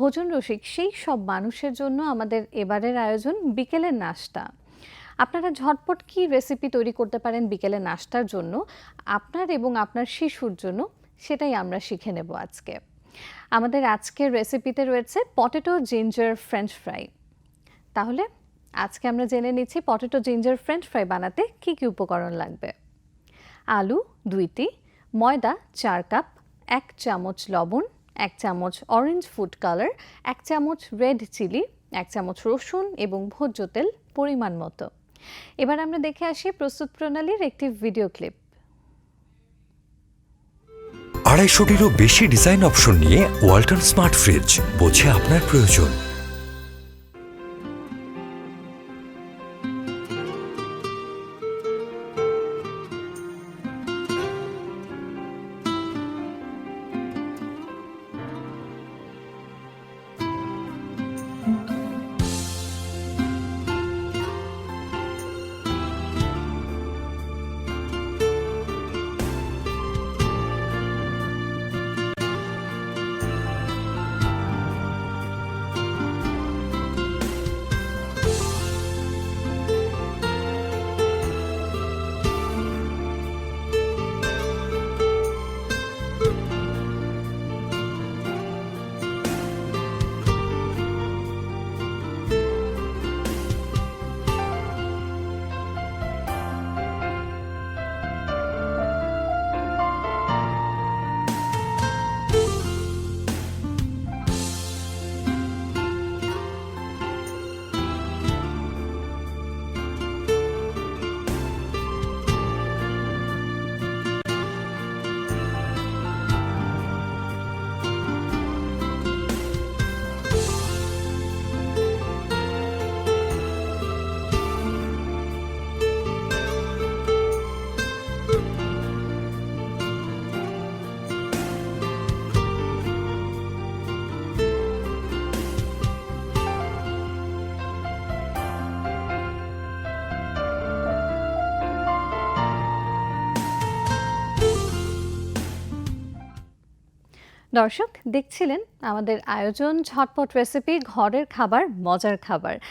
ভোজন রসিক, সেই সব মানুষের জন্য আমাদের এবারের আয়োজন বিকেলের নাস্তা। আপনারা ঝটপট কি রেসিপি তৈরি করতে পারেন বিকেলের নাস্তার জন্য? আপনার এবং আপনার শিশুর জন্য, সেটাই আমরা শিখে নেব আজকে। আমাদের আজকের রেসিপিতে রয়েছে পটেটো জিঞ্জার ফ্রেঞ্চ ফ্রাই তাহলে আজকে আমরা জেনে নিচ্ছি পটেটো জিঞ্জার ফ্রেঞ্চ ফ্রাই বানাতে কি কি উপকরণ লাগবে। আলু দুইটি, ময়দা চার কাপ, এক চামচ লবণ এক চামচ অরেঞ্জ ফুড কালার এক চামচ রেড চিলি এক চামচ রসুন এবং ভোজ্য তেল পরিমাণ মতো। এবার আমরা দেখে আসি প্রস্তুত প্রণালীর একটি ভিডিও ক্লিপ আড়াইশোটিরও বেশি ডিজাইন অপশন নিয়ে ওয়াল্টন স্মার্ট ফ্রিজ বোঝে আপনার প্রয়োজন। দর্শক দেখছিলেন আমাদের আয়োজন ঝটপট রেসিপি ঘরের খাবার মজার খাবার।